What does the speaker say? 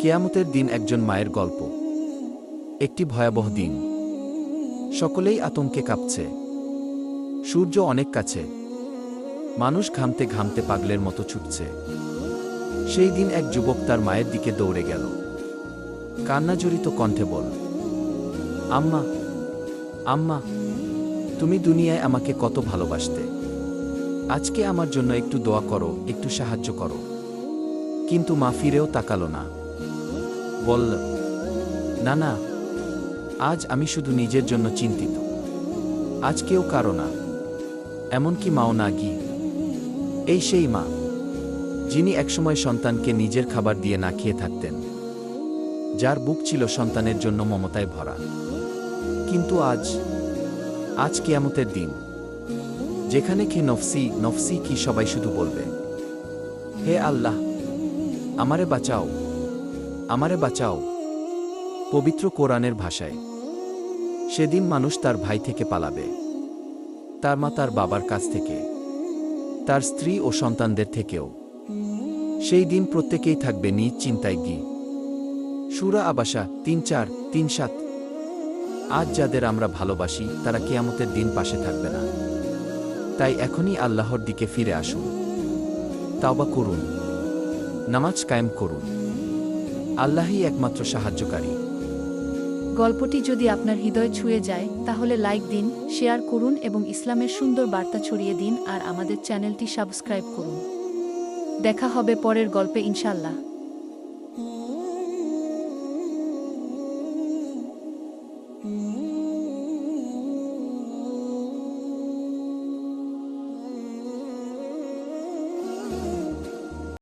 কেয়ামতের দিন একজন মায়ের গল্প। একটি ভয়াবহ দিন। সকলেই আতঙ্কে কাঁপছে। সূর্য অনেক কাছে। মানুষ ঘামতে ঘামতে পাগলের মতো ছুটছে। সেই দিন এক যুবক তার মায়ের দিকে দৌড়ে গেল। কান্নাজড়িত কণ্ঠে বল আম্মা আম্মা, তুমি দুনিয়ায় আমাকে কত ভালোবাসতে। আজকে আমার জন্য একটু দোয়া করো, একটু সাহায্য করো। কিন্তু মা ফিরেও তাকালো না। বলল, না না, আজ আমি শুধু নিজের জন্য চিন্তিত। আজ কেউ কারও না। এমনকি মাও না গি। এই সেই মা, যিনি একসময় সন্তানকে নিজের খাবার দিয়ে না খেয়ে থাকতেন। যার বুক ছিল সন্তানের জন্য মমতায় ভরা। কিন্তু আজ আজ কেয়ামতের দিন যেখানে কি নফসি নফসি কি সবাই শুধু বলবে? হে আল্লাহ, আমারে বাঁচাও আমারে বাঁচাও, পবিত্র কোরআনের ভাষায়। সেদিন মানুষ তার ভাই থেকে পালাবে, তার মা তার বাবার কাছ থেকে, তার স্ত্রী ও সন্তানদের থেকেও। সেই দিন প্রত্যেকেই থাকবে নিজ চিন্তায় গি সুরা আবাসা তিন চার, তিন সাত। আজ যাদের আমরা ভালোবাসি, তারা কেয়ামতের দিন পাশে থাকবে না। তাই এখনই আল্লাহর দিকে ফিরে আসুন। তাওবা করুন। নামাজ কায়েম করুন। আল্লাহই একমাত্র সাহায্যকারী। গল্পটি যদি আপনার হৃদয় ছুঁয়ে যায়, তাহলে লাইক দিন, শেয়ার করুন এবং ইসলামের সুন্দর বার্তা ছড়িয়ে দিন আর আমাদের চ্যানেলটি সাবস্ক্রাইব করুন। দেখা হবে পরের গল্পে ইনশাল্লাহ